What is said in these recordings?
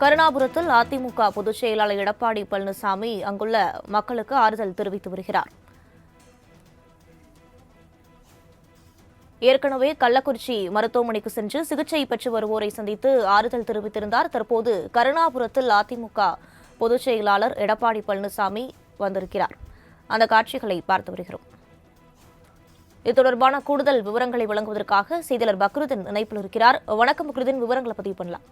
கருணாபுரத்தில் அதிமுக பொதுச் செயலாளர் எடப்பாடி பழனிசாமி அங்குள்ள மக்களுக்கு ஆறுதல் தெரிவித்து வருகிறார். ஏற்கனவே கள்ளக்குறிச்சி மருத்துவமனைக்கு சென்று சிகிச்சை பெற்று வருவோரை சந்தித்து ஆறுதல் தெரிவித்திருந்தார். தற்போது கருணாபுரத்தில் அதிமுக பொதுச் செயலாளர் எடப்பாடி பழனிசாமி வந்திருக்கிறார். அந்த காட்சிகளை பார்த்து வருகிறோம். இது தொடர்பான கூடுதல் விவரங்களை வழங்குவதற்காக செய்தியாளர் பக்ருதின் இணைப்பில் இருக்கிறார். வணக்கம் பக்ருதின் விவரங்களை பதிவு பண்ணலாம்.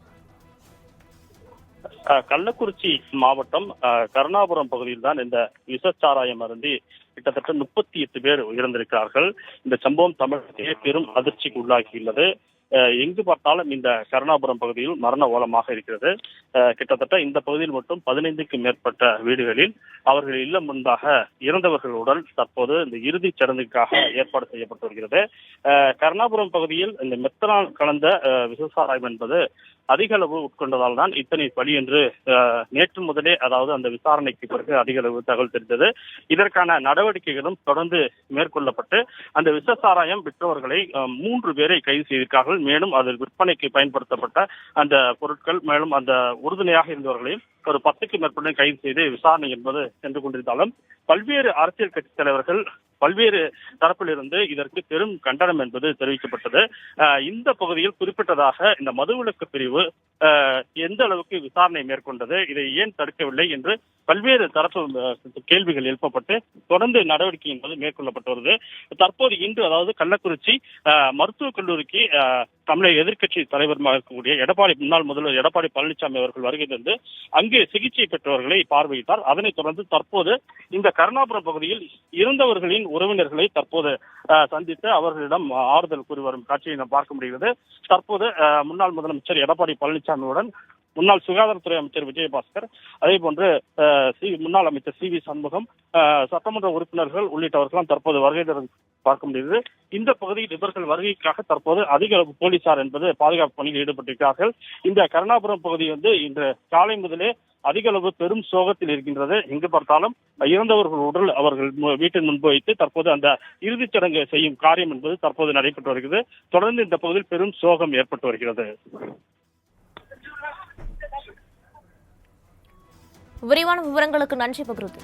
கள்ளக்குறிச்சி மாவட்டம் கருணாபுரம் பகுதியில் தான் இந்த விஷச்சாராயம் அருந்தி கிட்டத்தட்ட முப்பத்தி எட்டு பேர் உயிரிழந்திருக்கிறார்கள். இந்த சம்பவம் தமிழகத்தையே பெரும் அதிர்ச்சிக்கு உள்ளாகியுள்ளது. எங்கு பார்த்தாலும் இந்த கருணாபுரம் பகுதியில் மரண ஓலமாக இருக்கிறது. கிட்டத்தட்ட இந்த பகுதியில் மட்டும் பதினைந்துக்கும் மேற்பட்ட வீடுகளில் அவர்கள் இல்லம் முன்பாக இறந்தவர்கள் உடல் தற்போது இந்த இறுதிச் சடங்குக்காக ஏற்பாடு செய்யப்பட்டு வருகிறது. கருணாபுரம் பகுதியில் இந்த மெத்தனால் கலந்த விசாராயம் என்பது அதிக அளவு உட்கொண்டதால் தான் இத்தனை பலி என்று நேற்று முதலே அதாவது அந்த விசாரணைக்கு பிறகு அதிக அளவு தகவல் தெரிந்தது. இதற்கான நடவடிக்கை நடவடிக்கைகளும் தொடர்ந்து மேற்கொள்ளப்பட்டு அந்த விஷசாராயம் விற்றவர்களை மூன்று பேரை கைது செய்திருக்கார்கள். மேலும் அது விற்பனைக்கு பயன்படுத்தப்பட்ட அந்த பொருட்கள் மேலும் அந்த உறுதுணையாக இருந்தவர்களையும் ஒரு பத்துக்கு மேற்பட்ட கைது செய்து விசாரணை என்பது சென்று கொண்டிருந்தாலும் பல்வேறு அரசியல் கட்சி தலைவர்கள் பல்வேறு தரப்பிலிருந்து இதற்கு பெரும் கண்டனம் என்பது தெரிவிக்கப்பட்டது. இந்த பகுதியில் குறிப்பிட்டதாக இந்த மதுவிலக்கு பிரிவு எந்த அளவுக்கு விசாரணை மேற்கொண்டது இதை ஏன் தடுக்கவில்லை என்று பல்வேறு தரப்பு கேள்விகள் எழுப்பப்பட்டு தொடர்ந்து நடவடிக்கை என்பது மேற்கொள்ளப்பட்டு வருது. தற்போது இன்று அதாவது கள்ளக்குறிச்சி மருத்துவக் கல்லூரிக்கு தமிழக எதிர்க்கட்சி தலைவருமாக இருக்கக்கூடிய எடப்பாடி முன்னாள் முதல்வர் எடப்பாடி பழனிசாமி அவர்கள் வருகை தந்து அங்கு சிகிச்சை பெற்றவர்களை பார்வையிட்டார். அதனைத் தொடர்ந்து தற்போது இந்த கருணாபுரம் பகுதியில் இருந்தவர்களின் உறவினர்களை தற்போது சந்தித்து அவர்களிடம் ஆறுதல் கூறி வரும் காட்சியை நாம் பார்க்க முடிகிறது. தற்போது முன்னாள் முதலமைச்சர் எடப்பாடி பழனிசாமியுடன் முன்னாள் சுகாதாரத்துறை அமைச்சர் விஜயபாஸ்கர் அதே போன்று சி முன்னாள் அமைச்சர் சி வி சண்முகம் சட்டமன்ற உறுப்பினர்கள் உள்ளிட்டவர்களாம் தற்போது வருகை பார்க்க முடியுது. இந்த பகுதியில் இவர்கள் வருகைக்காக தற்போது அதிக அளவு போலீசார் என்பது பாதுகாப்பு பணியில் ஈடுபட்டிருக்கிறார்கள். இந்த கருணாபுரம் பகுதி வந்து இன்று காலை முதலே அதிக அளவு பெரும் சோகத்தில் இருக்கின்றது. எங்கு பார்த்தாலும் இறந்தவர்கள் உடல் அவர்கள் வீட்டின் முன்பு வைத்து தற்போது அந்த இறுதிச் சடங்கு செய்யும் காரியம் என்பது தற்போது நடைபெற்று வருகிறது. தொடர்ந்து இந்த பகுதியில் பெரும் சோகம் ஏற்பட்டு வருகிறது. விரிவான விவரங்களுக்கு நன்றி பகிர்ந்து